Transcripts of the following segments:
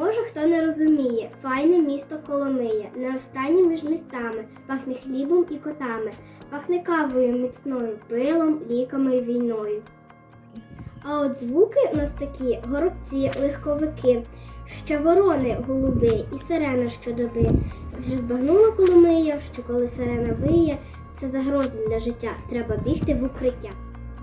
хто не розуміє, файне місто Коломиє, не останнє між містами, пахне хлібом і котами, пахне кавою міцною, пилом, ліками і війною. А от звуки у нас такі горобці, легковики, ще ворони голуби і сирена щодоби. Вже збагнула Коломия, що коли сирена виє, це загроза для життя. Треба бігти в укриття.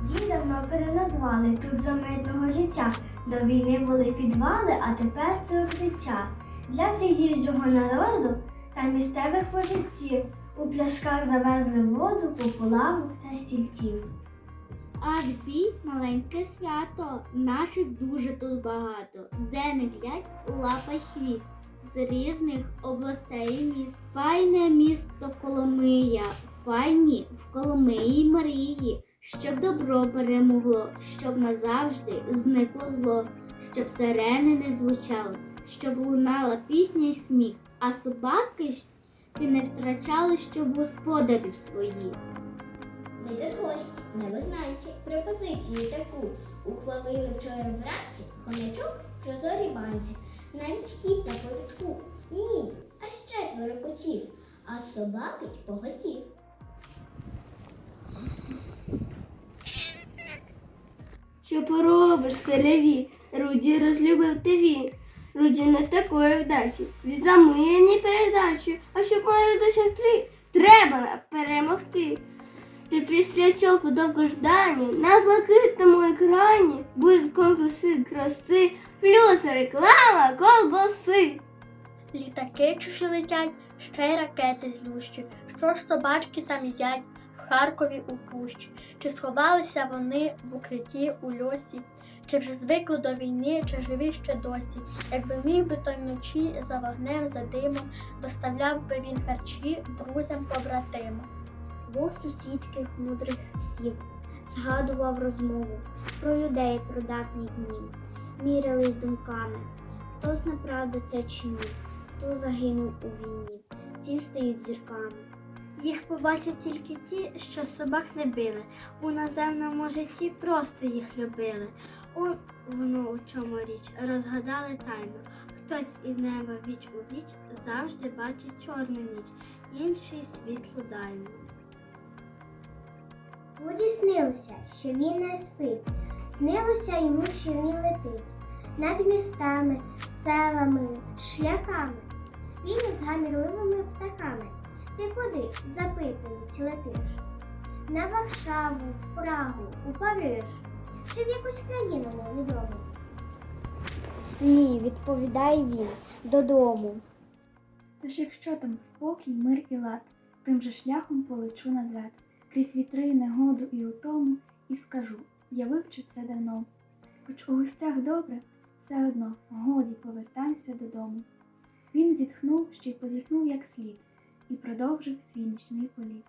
Її давно переназвали тут за мирного життя. До війни були підвали, а тепер це укриття. Для приїжджого народу та місцевих пожиттів у пляшках завезли воду, пополавок та стільців. А відбій маленьке свято, наших дуже тут багато, де не глядь лапа хвіст з різних областей і міст. Файне місто Коломия, файні в Коломиї Марії, щоб добро перемогло, щоб назавжди зникло зло, щоб сирени не звучали, щоб лунала пісня й сміх, а собаки ти не втрачали, щоб господарів своїх. Ми до гості, не вигнанці, пропозицію таку ухвалили вчора вранці хомячок в прозорій банці. Навіть кіт на повідку. Ні, аж четверо котів, а собаки поготів. Що поробиш, селяві? Руді розлюбив ТВ. Руді не в такої вдачі. Від замиєній передачі. А щоб мери досягти, треба перемогти. Ти після цього довгождані на блакитному екрані будуть конкурси краси, плюс реклама колбаси. Літаки чужі летять, ще й ракети злющі. Що ж собачки там їдять Харкові у пущі? Чи сховалися вони в укритті у льосі? Чи вже звикли до війни, чи живі ще досі? Якби міг би той вночі за вогнем, за димом, доставляв би він харчі друзям побратимам. Двох сусідських мудрих псів згадував розмову про людей про давні дні, мірялись думками, хто зна це чи ні, хто загинув у війні, ці стають зірками. Їх побачать тільки ті, що собак не били, у наземному житті просто їх любили. Он воно у чому річ, розгадали тайну. Хтось із неба віч у віч завжди бачить чорну ніч, інший світлу дайну. Вуді снилося, що він не спить. Снилося йому, що він летить над містами, селами, шляхами, спільно з гамірливими птахами. Ти куди, запитують, летиш? На Варшаву, в Прагу, у Париж чи в якусь країну невідому? Ні, відповідає він додому. Тож якщо там спокій, мир і лад, тим же шляхом полечу назад, крізь вітри, негоду і утому, і скажу, я вивчу це давно. Хоч у гостях добре, все одно годі повертаємося додому. Він зітхнув, ще й позіхнув як слід, і продовжив свій нічний політ.